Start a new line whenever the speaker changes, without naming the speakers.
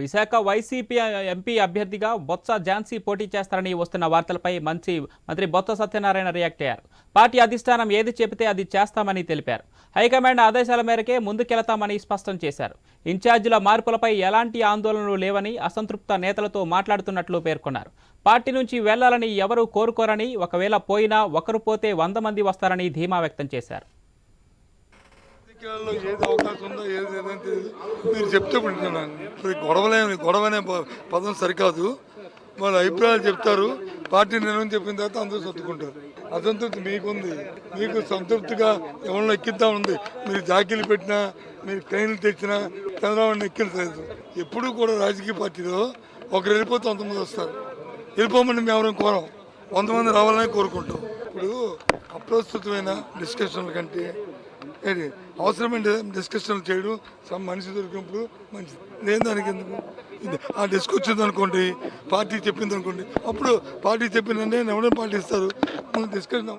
Visakha YCP MP అభ్యర్థిగా బొత్స ఝాన్సీ పోటీ చేస్తారని వస్తున్న వార్తలపై మంత్రి మంత్రి బొత్స సత్యనారాయణ రియాక్ట్ అయ్యారు. పార్టీ అధిష్టానం ఏది చెబితే అది చేస్తామని తెలిపారు. హైకమాండ్ ఆదేశాల మేరకే ముందుకెళతామని స్పష్టం చేశారు. ఇన్ఛార్జీల మార్పులపై ఎలాంటి ఆందోళనలు లేవని అసంతృప్త నేతలతో మాట్లాడుతున్నట్లు పేర్కొన్నారు. పార్టీ నుంచి వెళ్ళాలని ఎవరూ కోరుకోరని ఒకవేళ పోయినా ఒకరు పోతే వంద మంది వస్తారని ధీమా వ్యక్తం చేశారు.
రాజకీయాల్లో ఏది అవకాశం ఉందో ఏది లేదని తెలియదు మీరు చెప్తే ఇప్పుడు గొడవలే గొడవనే ప- పదం సరికాదు. వాళ్ళ అభిప్రాయాలు చెప్తారు. పార్టీ నిర్ణయం చెప్పిన తర్వాత అందరూ సర్దుకుంటారు. అసంతృప్తి మీకుంది. మీకు సంతృప్తిగా ఎవరిని ఎక్కిద్దాం ఉంది. మీరు జాకీలు పెట్టినా మీరు ట్రైన్లు తెచ్చినా చంద్రబాబు ఎక్కించలేదు ఎప్పుడూ కూడా రాజకీయ పార్టీలో ఒకరు వెళ్ళిపోతే వందమంది వస్తారు. వెళ్ళిపోమని మేము ఎవరైనా కోరం. వంద మంది రావాలని కోరుకుంటాం. ఇప్పుడు అప్రస్తుతమైన డిస్కషన్ల కంటే ఏంటి అవసరమైన డిస్కషన్లు చేయడం. సమ్ మనిషి దొరికినప్పుడు మంచిది. లేని దానికి ఎందుకు? ఆ డిస్క్ వచ్చింది అనుకోండి పార్టీ చెప్పింది అనుకోండి అప్పుడు పార్టీ చెప్పిందంటే ఎవరైనా పాటిస్తారు మనం డిస్కషన్